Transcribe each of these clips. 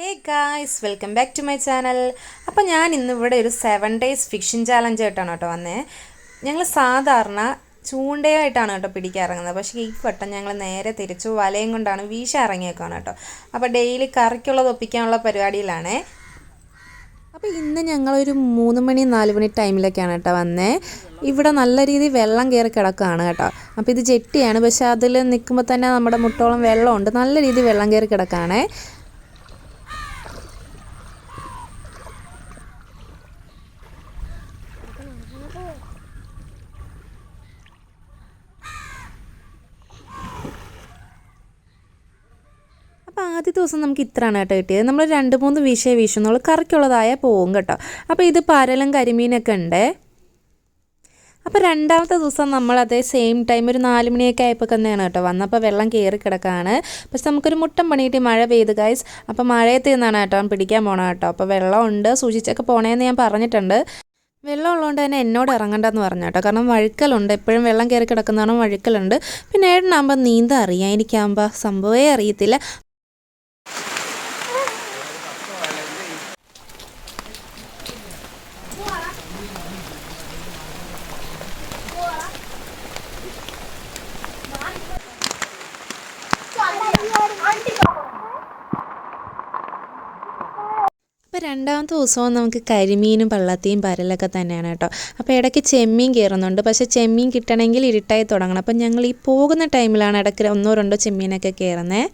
Hey guys welcome back to my channel അപ്പോൾ ഞാൻ ഇന്ന് ഇവിടെ ഒരു സെവൻ ഡേയ്സ് ഫിക്ഷൻ ചാലഞ്ച് ആയിട്ടാണ് കേട്ടോ വന്നേ. ഞങ്ങൾ സാധാരണ ചൂണ്ടയായിട്ടാണ് കേട്ടോ പിടിക്കാറിറങ്ങുന്നത്. പക്ഷേ ഈ വട്ടം ഞങ്ങൾ നേരെ തിരിച്ചു വലയും കൊണ്ടാണ് വീശ ഇറങ്ങിയേക്കാണ് കേട്ടോ. അപ്പോൾ ഡെയിലി കറിക്കുള്ളത് ഒപ്പിക്കാനുള്ള പരിപാടിയിലാണേ. അപ്പോൾ ഇന്ന് ഞങ്ങളൊരു മൂന്ന് മണി നാല് മണി ടൈമിലൊക്കെയാണ് കേട്ടോ വന്നേ. ഇവിടെ നല്ല രീതിയിൽ വെള്ളം കയറി കിടക്കുകയാണ് കേട്ടോ. അപ്പോൾ ഇത് ജെട്ടിയാണ്. പക്ഷേ അതിൽ നിൽക്കുമ്പോൾ തന്നെ നമ്മുടെ മുട്ടോളം വെള്ളമുണ്ട്. നല്ല രീതിയിൽ വെള്ളം കയറി കിടക്കുകയാണേ അപ്പോൾ ആദ്യ ദിവസം നമുക്ക് ഇത്രയാണ് കേട്ടോ കിട്ടിയത്. നമ്മൾ രണ്ട് മൂന്ന് വിഷയ വീശുന്നുള്ളൂ കറിക്കുള്ളതായ പോവും കേട്ടോ. അപ്പോൾ ഇത് പരലും കരിമീനൊക്കെ ഉണ്ട്. അപ്പോൾ രണ്ടാമത്തെ ദിവസം നമ്മൾ അതേ സെയിം ടൈം ഒരു നാല് മണിയൊക്കെ ആയപ്പോൾ തന്നെയാണ് കേട്ടോ വന്നപ്പോൾ വെള്ളം കയറി കിടക്കുകയാണ് പക്ഷെ നമുക്കൊരു മുട്ടം പണിയിട്ട് മഴ പെയ്ത് ഗൈസ് അപ്പോൾ മഴയത്ത് നിന്നാണ് കേട്ടോ പിടിക്കാൻ പോകണം കേട്ടോ. അപ്പോൾ വെള്ളമുണ്ട് സൂക്ഷിച്ചൊക്കെ പോണേന്ന് ഞാൻ പറഞ്ഞിട്ടുണ്ട്. വെള്ളം ഉള്ളതുകൊണ്ട് തന്നെ എന്നോട് ഇറങ്ങണ്ടെന്ന് പറഞ്ഞു കേട്ടോ. കാരണം വഴുക്കലുണ്ട്. എപ്പോഴും വെള്ളം കയറി കിടക്കുന്നതാണ് വഴുക്കലുണ്ട്. പിന്നെ ഏട്ടനാകുമ്പോൾ നീന്താൻ എനിക്കാകുമ്പോൾ സംഭവമേ അറിയത്തില്ല. രണ്ടാമത്തെ ദിവസവും നമുക്ക് കരിമീനും പള്ളത്തിയും പരലൊക്കെ തന്നെയാണ് കേട്ടോ. അപ്പോൾ ഇടയ്ക്ക് ചെമ്മീൻ കയറുന്നുണ്ട്. പക്ഷേ ചെമ്മീൻ കിട്ടണമെങ്കിൽ ഇരുട്ടായി തുടങ്ങണം. അപ്പം ഞങ്ങൾ ഈ പോകുന്ന ടൈമിലാണ് ഇടയ്ക്ക് ഒന്നോ രണ്ടോ ചെമ്മീനൊക്കെ കയറുന്നത്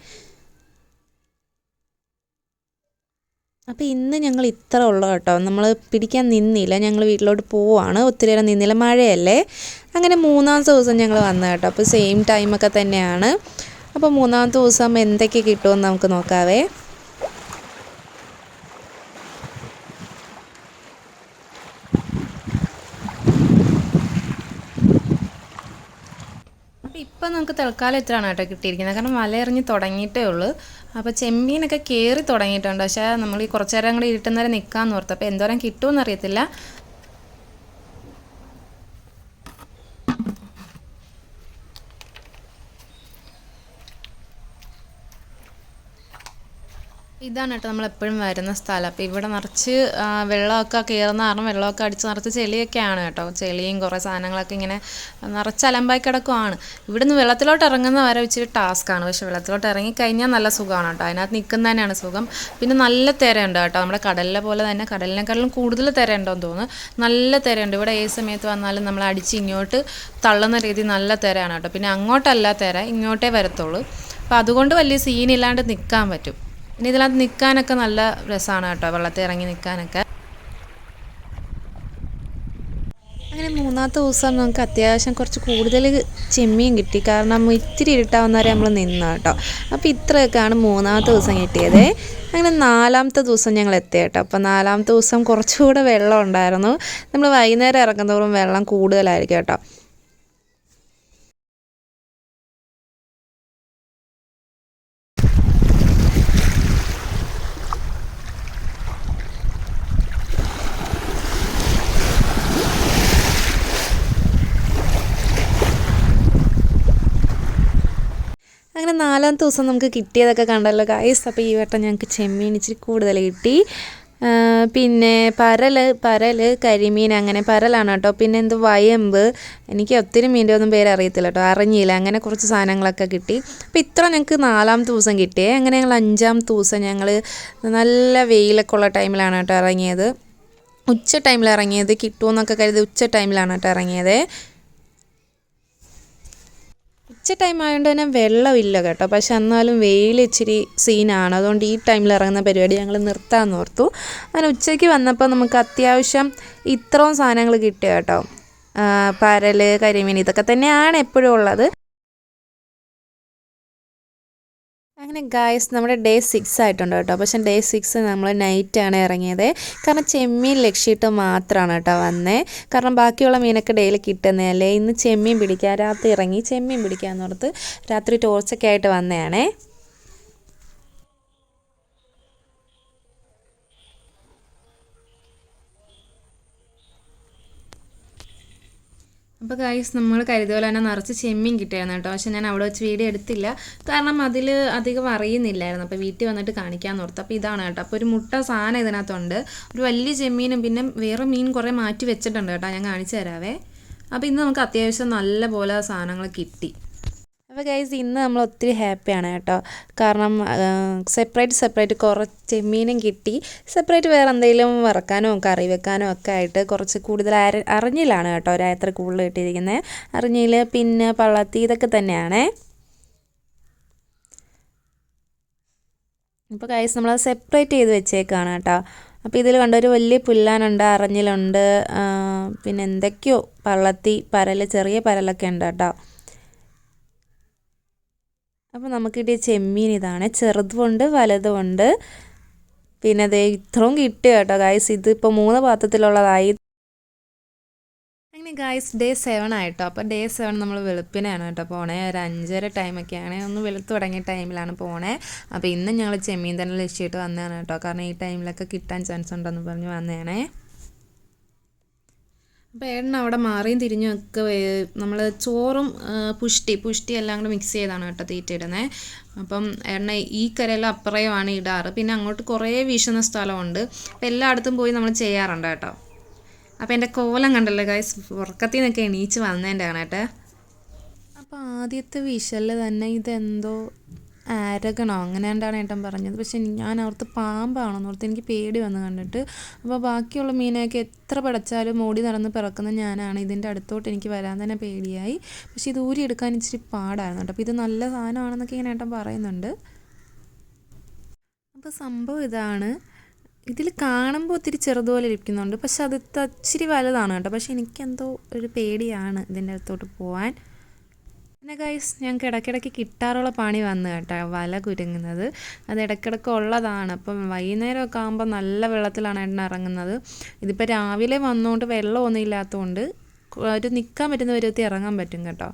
അപ്പോൾ ഇന്ന് ഞങ്ങൾ ഇത്ര ഉള്ളു കേട്ടോ. നമ്മൾ പിടിക്കാൻ നിന്നില്ല. ഞങ്ങൾ വീട്ടിലോട്ട് പോവാണ് ഒത്തിരി നേരം നിന്നില്ല. മഴയല്ലേ? അങ്ങനെ മൂന്നാമത്തെ ദിവസം ഞങ്ങൾ വന്നു കേട്ടോ. അപ്പോൾ സെയിം ടൈമൊക്കെ തന്നെയാണ്. അപ്പോൾ മൂന്നാമത്തെ ദിവസം എന്തൊക്കെ കിട്ടുമെന്ന് നമുക്ക് നോക്കാവേ. ഇപ്പം നമുക്ക് തൽക്കാലം ഇത്രയാണ് കേട്ടോ കിട്ടിയിരിക്കുന്നത്. കാരണം മല ഇറങ്ങി തുടങ്ങിയിട്ടേ ഉള്ളൂ. അപ്പോൾ ചെമ്മീനൊക്കെ കയറി തുടങ്ങിയിട്ടുണ്ട്. പക്ഷേ നമ്മൾ ഈ കുറച്ച് നേരം കൂടി ഇരുട്ടുന്നേരം നിൽക്കാമെന്ന് ഓർത്ത്. അപ്പോൾ എന്തോരം കിട്ടുമെന്ന് അറിയത്തില്ല. ഇതാണ് കേട്ടോ നമ്മൾ എപ്പോഴും വരുന്ന സ്ഥലം. അപ്പോൾ ഇവിടെ നിറച്ച് വെള്ളമൊക്കെ കയറുന്ന കാരണം വെള്ളമൊക്കെ അടിച്ച് നിറച്ച് ചെളിയൊക്കെയാണ് കേട്ടോ. ചെളിയും കുറേ സാധനങ്ങളൊക്കെ ഇങ്ങനെ നിറച്ച് അലമ്പായി കിടക്കുവാണ്. ഇവിടുന്ന് വെള്ളത്തിലോട്ട് ഇറങ്ങുന്ന വരെ ഇച്ചിരി ടാസ്ക്കാണ് പക്ഷെ വെള്ളത്തിലോട്ട് ഇറങ്ങിക്കഴിഞ്ഞാൽ നല്ല സുഖമാണ് കേട്ടോ. അതിനകത്ത് നിൽക്കുന്ന തന്നെയാണ് സുഖം. പിന്നെ നല്ല തിരയുണ്ട് കേട്ടോ. നമ്മുടെ കടലിലെ പോലെ തന്നെ കടലിനെക്കാളും കൂടുതൽ തിരയുണ്ടോയെന്ന് തോന്നുന്നു. നല്ല തിരയുണ്ട്. ഇവിടെ ഏത് സമയത്ത് വന്നാലും നമ്മൾ അടിച്ച് ഇങ്ങോട്ട് തള്ളുന്ന രീതി നല്ല തിരയാണ് കേട്ടോ. പിന്നെ അങ്ങോട്ടല്ല തിര ഇങ്ങോട്ടേ വരത്തുള്ളൂ. അപ്പോൾ അതുകൊണ്ട് വലിയ സീനില്ലാണ്ട് നിൽക്കാൻ പറ്റും. പിന്നെ ഇതിനകത്ത് നിൽക്കാനൊക്കെ നല്ല രസമാണ് കേട്ടോ വെള്ളത്തിൽ ഇറങ്ങി നിൽക്കാനൊക്കെ അങ്ങനെ മൂന്നാമത്തെ ദിവസം നമുക്ക് അത്യാവശ്യം കുറച്ച് കൂടുതൽ ചെമ്മീൻ കിട്ടി. കാരണം ഇത്തിരി ഇരുട്ടാവുന്നവരെ നമ്മൾ നിന്ന കേട്ടോ. അപ്പോൾ ഇത്രയൊക്കെയാണ് മൂന്നാമത്തെ ദിവസം കിട്ടിയത്. അങ്ങനെ നാലാമത്തെ ദിവസം ഞങ്ങൾ എത്തി കേട്ടോ. അപ്പോൾ നാലാമത്തെ ദിവസം കുറച്ചുകൂടെ വെള്ളം ഉണ്ടായിരുന്നു. നമ്മൾ വൈകുന്നേരം ഇറങ്ങുന്നതോറും വെള്ളം കൂടുതലായിരിക്കും കേട്ടോ. അങ്ങനെ നാലാമത്തെ ദിവസം നമുക്ക് കിട്ടിയതൊക്കെ കണ്ടല്ലോ ഗൈസ് അപ്പോൾ ഈ വട്ടം ഞങ്ങൾക്ക് ചെമ്മീൻ ഇച്ചിരി കൂടുതൽ കിട്ടി. പിന്നെ പരൽ പരൽ കരിമീൻ അങ്ങനെ പരലാണ് കേട്ടോ. പിന്നെ എന്ത് വയമ്പ്? എനിക്ക് ഒത്തിരി മീന്റെ ഒന്നും പേര് അറിയത്തില്ല കേട്ടോ. അറിഞ്ഞില്ല. അങ്ങനെ കുറച്ച് സാധനങ്ങളൊക്കെ കിട്ടി. അപ്പോൾ ഇത്ര ഞങ്ങൾക്ക് നാലാമത്തെ ദിവസം കിട്ടിയേ. അങ്ങനെ ഞങ്ങൾ അഞ്ചാമത്തെ ദിവസം ഞങ്ങൾ നല്ല വെയിലൊക്കെ ഉള്ള ടൈമിലാണ് കേട്ടോ ഇറങ്ങിയത്. ഉച്ച ടൈമിൽ ഇറങ്ങിയത്. കിട്ടുമെന്നൊക്കെ കരുതി ഉച്ച ടൈമിലാണ് കേട്ടോ ഇറങ്ങിയത്. ഉച്ച ടൈം ആയതുകൊണ്ട് തന്നെ വെള്ളമില്ല കേട്ടോ. പക്ഷെ എന്നാലും വെയിൽ ഇച്ചിരി സീനാണ് അതുകൊണ്ട് ഈ ടൈമിൽ ഇറങ്ങുന്ന പരിപാടി ഞങ്ങൾ നിർത്താമെന്ന് ഓർത്തു. അങ്ങനെ ഉച്ചയ്ക്ക് വന്നപ്പോൾ നമുക്ക് അത്യാവശ്യം ഇത്രയും സാധനങ്ങൾ കിട്ടിയ കേട്ടോ. പരൽ കരിമീൻ ഇതൊക്കെ തന്നെയാണ് എപ്പോഴും ഉള്ളത്. അങ്ങനെ ഗായ്സ് നമ്മുടെ ഡേ സിക്സ് ആയിട്ടുണ്ട് കേട്ടോ. പക്ഷേ ഡേ സിക്സ് നമ്മൾ നൈറ്റാണ് ഇറങ്ങിയത്. കാരണം ചെമ്മീൻ ലക്ഷ്യമിട്ട് മാത്രമാണ് കേട്ടോ വന്നേ. കാരണം ബാക്കിയുള്ള മീനൊക്കെ ഡെയിലി കിട്ടുന്നതല്ലേ ഇന്ന് ചെമ്മീൻ പിടിക്കാൻ രാത്രി ഇറങ്ങി ചെമ്മീൻ പിടിക്കാന്ന് ഓർത്ത് രാത്രി ടോർച്ചൊക്കെ ആയിട്ട് വന്നതാണേ അപ്പോൾ ഗൈസ് നമ്മൾ കരുതുപോലെ തന്നെ നിറച്ച് ചെമ്മീൻ കിട്ടിയായിരുന്നു കേട്ടോ. പക്ഷെ ഞാൻ അവിടെ വെച്ച് വീഡിയോ എടുത്തില്ല. കാരണം അതിൽ അധികം അറിയുന്നില്ലായിരുന്നു. അപ്പോൾ വീട്ടിൽ വന്നിട്ട് കാണിക്കാൻ ഓർത്തു. അപ്പോൾ ഇതാണ് കേട്ടോ. അപ്പോൾ ഒരു മുട്ട സാധനം ഇതിനകത്തുണ്ട്. ഒരു വലിയ ചെമ്മീനും പിന്നെ വേറെ മീൻ കുറേ മാറ്റി വെച്ചിട്ടുണ്ട് കേട്ടോ. ഞാൻ കാണിച്ചു തരാവേ. അപ്പോൾ ഇന്ന് നമുക്ക് അത്യാവശ്യം നല്ല പോലെ സാധനങ്ങൾ കിട്ടി. അപ്പോൾ ഗൈസ് ഇന്ന് നമ്മൾ ഒത്തിരി ഹാപ്പിയാണ് കേട്ടോ. കാരണം സെപ്പറേറ്റ് സെപ്പറേറ്റ് കുറച്ച് ചെമ്മീനും കിട്ടി. സെപ്പറേറ്റ് വേറെ എന്തെങ്കിലും വറക്കാനോ കറി വെക്കാനോ ഒക്കെ ആയിട്ട് കുറച്ച് കൂടുതൽ അര അറിഞ്ഞിലാണ് കേട്ടോ ഒരാത്ര കൂടുതൽ കിട്ടിയിരിക്കുന്നത്. അറിഞ്ഞിൽ പിന്നെ പള്ളത്തി ഇതൊക്കെ തന്നെയാണേ. ഇപ്പോൾ ഗൈസ് നമ്മൾ സെപ്പറേറ്റ് ചെയ്ത് വെച്ചേക്കാണ് കേട്ടോ. അപ്പോൾ ഇതിൽ കണ്ട ഒരു വലിയ പുല്ലാനുണ്ട് അറിഞ്ഞിലുണ്ട് പിന്നെ എന്തൊക്കെയോ പള്ളത്തി പരൽ ചെറിയ പരലൊക്കെ ഉണ്ട് കേട്ടോ. അപ്പോൾ നമുക്ക് കിട്ടിയ ചെമ്മീൻ ഇതാണ്. ചെറുതുമുണ്ട് വലുതുമുണ്ട്. പിന്നെ അതേ ഇത്രയും കിട്ടുക കേട്ടോ ഗായ്സ് ഇതിപ്പോൾ മൂന്ന് പാത്രത്തിലുള്ളതായി. അങ്ങനെ ഗായ്സ് ഡേ സെവൻ ആയിട്ടോ. അപ്പോൾ ഡേ സെവൻ നമ്മൾ വെളുപ്പിനാണ് കേട്ടോ പോണേ. ഒരു അഞ്ചര ടൈമൊക്കെയാണ് ഒന്ന് വെളുത്ത് തുടങ്ങിയ ടൈമിലാണ് പോണേ. അപ്പോൾ ഇന്ന് ഞങ്ങൾ ചെമ്മീൻ തന്നെ ലക്ഷ്യമായിട്ട് വന്നതാണ് കേട്ടോ. കാരണം ഈ ടൈമിലൊക്കെ കിട്ടാൻ ചാൻസ് ഉണ്ടെന്ന് പറഞ്ഞ് വന്നതാണേ അപ്പോൾ അവിടെ മാറിയും തിരിഞ്ഞും ഒക്കെ നമ്മൾ ചോറും പുഷ്ടി പുഷ്ടി എല്ലാം കൂടെ മിക്സ് ചെയ്താണ് കേട്ടോ തീറ്റ ഇടുന്നത് അപ്പം എണ്ണ ഈ കരയിലും അപ്പുറയുമാണ് ഇടാറ്. പിന്നെ അങ്ങോട്ട് കുറേ വീശുന്ന സ്ഥലമുണ്ട്. അപ്പോൾ എല്ലായിടത്തും പോയി നമ്മൾ ചെയ്യാറുണ്ട് കേട്ടോ. അപ്പോൾ എന്റെ കോലം കണ്ടല്ലോ ഗൈസ് ഉറക്കത്തിൽ നിന്നൊക്കെ എണീച്ച് വന്നതിന്റെ ആണ് കേട്ടോ. അപ്പോൾ ആദ്യത്തെ വിഷൽ തന്നെ ഇതെന്തോ ആരകണോ അങ്ങനെ ഉണ്ടാണ് ഏട്ടൻ പറഞ്ഞത്. പക്ഷെ ഞാൻ ഓർത്ത് പാമ്പാണെന്ന് ഓർത്ത് എനിക്ക് പേടി വന്ന് കണ്ടിട്ട്. അപ്പോൾ ബാക്കിയുള്ള മീനൊക്കെ എത്ര പടച്ചാലും ഓടി നടന്ന് പിറക്കുന്ന ഞാനാണ്. ഇതിന്റെ അടുത്തോട്ട് എനിക്ക് വരാൻ തന്നെ പേടിയായി. പക്ഷെ ഇത് ഊരി എടുക്കാൻ ഇച്ചിരി പാടായിരുന്നു കേട്ടോ. അപ്പോൾ ഇത് നല്ല സാധനമാണെന്നൊക്കെ ഇങ്ങനെ ഏട്ടൻ പറയുന്നുണ്ട്. അപ്പോൾ സംഭവം ഇതാണ്. ഇതിൽ കാണുമ്പോൾ ഒത്തിരി ചെറുതുപോലെ ഇരിക്കുന്നുണ്ട്. പക്ഷെ അത് ഇച്ചിരി വലുതാണ് കേട്ടോ. പക്ഷെ എനിക്കെന്തോ ഒരു പേടിയാണ് ഇതിന്റെ അടുത്തോട്ട് പോകാൻ പിന്നെ ഗൈസ് ഞങ്ങൾക്ക് ഇടയ്ക്കിടയ്ക്ക് കിട്ടാറുള്ള പണി വന്നു കേട്ടോ വല കുരുങ്ങുന്നത്. അത് ഇടയ്ക്കിടയ്ക്ക് ഉള്ളതാണ്. അപ്പം വൈകുന്നേരമൊക്കെ ആകുമ്പോൾ നല്ല വെള്ളത്തിലാണ് എണ്ണ ഇറങ്ങുന്നത്. ഇതിപ്പോൾ രാവിലെ വന്നുകൊണ്ട് വെള്ളമൊന്നും ഇല്ലാത്തതുകൊണ്ട് ഒരു നിൽക്കാൻ പറ്റുന്ന വിധത്തിൽ ഇറങ്ങാൻ പറ്റും കേട്ടോ.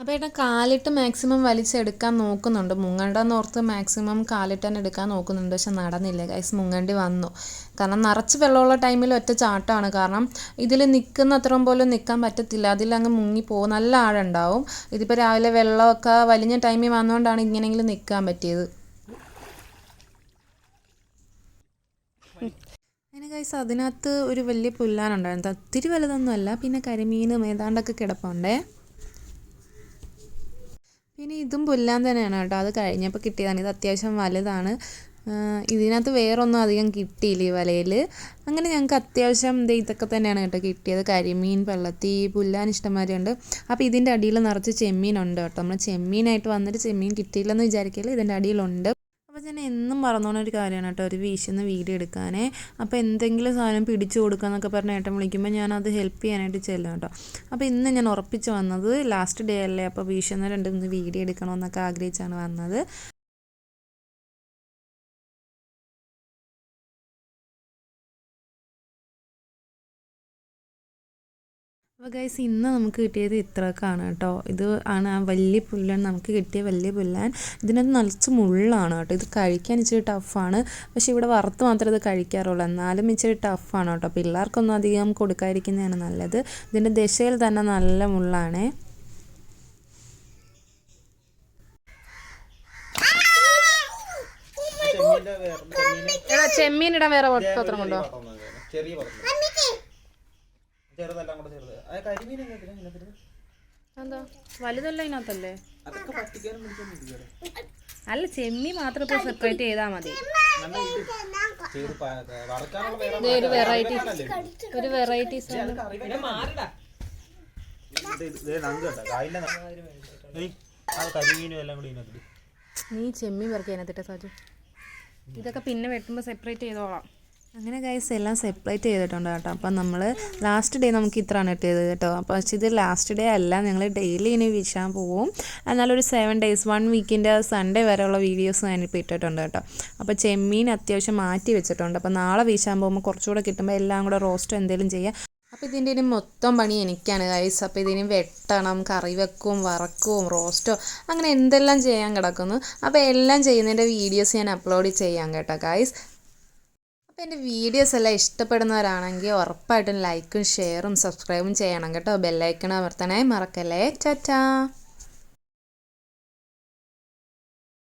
അപ്പോൾ ഏട്ടൻ കാലിട്ട് മാക്സിമം വലിച്ചെടുക്കാൻ നോക്കുന്നുണ്ട്. മുങ്ങണ്ടെന്ന് ഓർത്ത് മാക്സിമം കാലിട്ട് തന്നെ എടുക്കാൻ നോക്കുന്നുണ്ട്. പക്ഷെ നടന്നില്ല. ഗൈസ് മുങ്ങണ്ടി വന്നു. കാരണം നിറച്ച് വെള്ളമുള്ള ടൈമിൽ ഒറ്റ ചാട്ടമാണ്. കാരണം ഇതിൽ നിൽക്കുന്ന അത്രയും പോലും നിൽക്കാൻ പറ്റത്തില്ല. അതിലങ്ങ് മുങ്ങിപ്പോവും നല്ല ആഴുണ്ടാവും ഇതിപ്പോൾ രാവിലെ വെള്ളമൊക്കെ വലിഞ്ഞ ടൈമിൽ വന്നുകൊണ്ടാണ് ഇങ്ങനെയെങ്കിലും നിൽക്കാൻ പറ്റിയത്. അങ്ങനെ ഗൈസ് അതിനകത്ത് ഒരു വലിയ പുല്ലാനുണ്ടായിരുന്നു. ഒത്തിരി വലുതൊന്നുമല്ല. പിന്നെ കരിമീനും ഏതാണ്ടൊക്കെ കിടപ്പുണ്ടേ. പിന്നെ ഇതും പുല്ലാൻ തന്നെയാണ് കേട്ടോ. അത് കഴിഞ്ഞപ്പോൾ കിട്ടിയതാണ്. ഇത് അത്യാവശ്യം വലുതാണ്. ഇതിനകത്ത് വേറൊന്നും അധികം കിട്ടിയില്ല ഈ വലയിൽ അങ്ങനെ ഞങ്ങൾക്ക് അത്യാവശ്യം ഇത് ഇതൊക്കെ തന്നെയാണ് കേട്ടോ കിട്ടിയത്. കരിമീൻ പള്ളത്തി പുല്ലാൻ ഇഷ്ടംമാതിരി ഉണ്ട്. അപ്പോൾ ഇതിന്റെ അടിയിൽ നിറച്ച് ചെമ്മീനുണ്ട് കേട്ടോ. നമ്മൾ ചെമ്മീനായിട്ട് വന്നിട്ട് ചെമ്മീൻ കിട്ടിയില്ലെന്ന് വിചാരിക്കില്ല? ഇതിന്റെ അടിയിലുണ്ട്. അപ്പോൾ ഞാൻ എന്നും മറന്നോണ ഒരു കാര്യമാണ് കേട്ടോ. ഒരു വീശുന്ന വീഡിയോ എടുക്കാനേ. അപ്പോൾ എന്തെങ്കിലും സാധനം പിടിച്ചു കൊടുക്കാന്നൊക്കെ പറഞ്ഞ് ഏട്ടൻ വിളിക്കുമ്പോൾ ഞാൻ അത് ഹെൽപ്പ് ചെയ്യാനായിട്ട് ചെല്ലും കേട്ടോ. അപ്പോൾ ഇന്ന് ഞാൻ ഉറപ്പിച്ച് വന്നത് ലാസ്റ്റ് ഡേ അല്ലേ? അപ്പോൾ വീശുന്ന രണ്ട് വീഡിയോ എടുക്കണമെന്നൊക്കെ ആഗ്രഹിച്ചാണ് വന്നത്. അപ്പോൾ ഗൈസ് ഇന്ന് നമുക്ക് കിട്ടിയത് ഇത്രക്കാണ് കേട്ടോ. ഇത് ആണ് ആ വലിയ പുല്ലാൻ നമുക്ക് കിട്ടിയ വലിയ പുല്ലാൻ ഇതിനകത്ത് നിറച്ച് മുള്ളാണ് കേട്ടോ. ഇത് കഴിക്കാൻ ഇച്ചിരി ടഫാണ് പക്ഷേ ഇവിടെ വറുത്ത് മാത്രമേ ഇത് കഴിക്കാറുള്ളൂ. എന്നാലും ഇച്ചിരി ടഫാണ് കേട്ടോ. പിള്ളേർക്കൊന്നും അധികം കൊടുക്കാതിരിക്കുന്നതാണ് നല്ലത്. ഇതിന്റെ ദശയിൽ തന്നെ നല്ല മുള്ളാണേ. ചെമ്മീൻ ഇടാൻ വേറെ പത്രം കൊണ്ടോ? ചെറിയ ചെറുതെല്ലാം കൂടെ എന്താ വലുതല്ല ഇതിനകത്തല്ലേ അതൊക്കെ പറ്റിക്കാനും പിടിക്കാനും അല്ല ചെമ്മി മാത്രം ഇപ്പോൾ സെപ്പറേറ്റ് ചെയ്താ മതി. ഒരു വെറൈറ്റി? ഒരു ഇതിനകത്ത് നീ ചെമ്മീൻ വർക്ക് അതിനകത്തിട്ട് സാജു. ഇതൊക്കെ പിന്നെ വെട്ടുമ്പോൾ സെപ്പറേറ്റ് ചെയ്തോളാം. അങ്ങനെ ഗൈസ് എല്ലാം സെപ്പറേറ്റ് ചെയ്തിട്ടുണ്ട് കേട്ടോ. അപ്പം നമ്മൾ ലാസ്റ്റ് ഡേ നമുക്ക് ഇത്രയാണ് കിട്ടിയത് കേട്ടോ. അപ്പോൾ പക്ഷേ ഇത് ലാസ്റ്റ് ഡേ അല്ല ഞങ്ങൾ ഡെയിലി ഇനി വീശാൻ പോവും. എന്നാലൊരു സെവൻ ഡേയ്സ് വൺ വീക്കിന്റെ സൺഡേ വരെയുള്ള വീഡിയോസ് ഞാനിപ്പോൾ ഇട്ടിട്ടുണ്ട് കേട്ടോ. അപ്പോൾ ചെമ്മീൻ അത്യാവശ്യം മാറ്റി വെച്ചിട്ടുണ്ട്. അപ്പോൾ നാളെ വീശാൻ പോകുമ്പോൾ കുറച്ചുകൂടെ കിട്ടുമ്പോൾ എല്ലാം കൂടെ റോസ്റ്റ് എന്തെങ്കിലും ചെയ്യാം. അപ്പോൾ ഇതിന്റെ ഇനി മൊത്തം പണി എനിക്കാണ് ഗൈസ് അപ്പോൾ ഇതിന് വെട്ടണം കറി വെക്കും വറക്കും റോസ്റ്റോ അങ്ങനെ എന്തെല്ലാം ചെയ്യാൻ കിടക്കുന്നു. അപ്പോൾ എല്ലാം ചെയ്യുന്നതിന്റെ വീഡിയോസ് ഞാൻ അപ്ലോഡ് ചെയ്യാം കേട്ടോ ഗൈസ് അപ്പോൾ എന്റെ വീഡിയോസ് എല്ലാം ഇഷ്ടപ്പെടുന്നവരാണെങ്കിൽ ഉറപ്പായിട്ടും ലൈക്കും ഷെയറും സബ്സ്ക്രൈബും ചെയ്യണം കേട്ടോ. ബെല്ലൈക്കൺ അമർത്തണേ മറക്കല്ലേ. ചാറ്റാ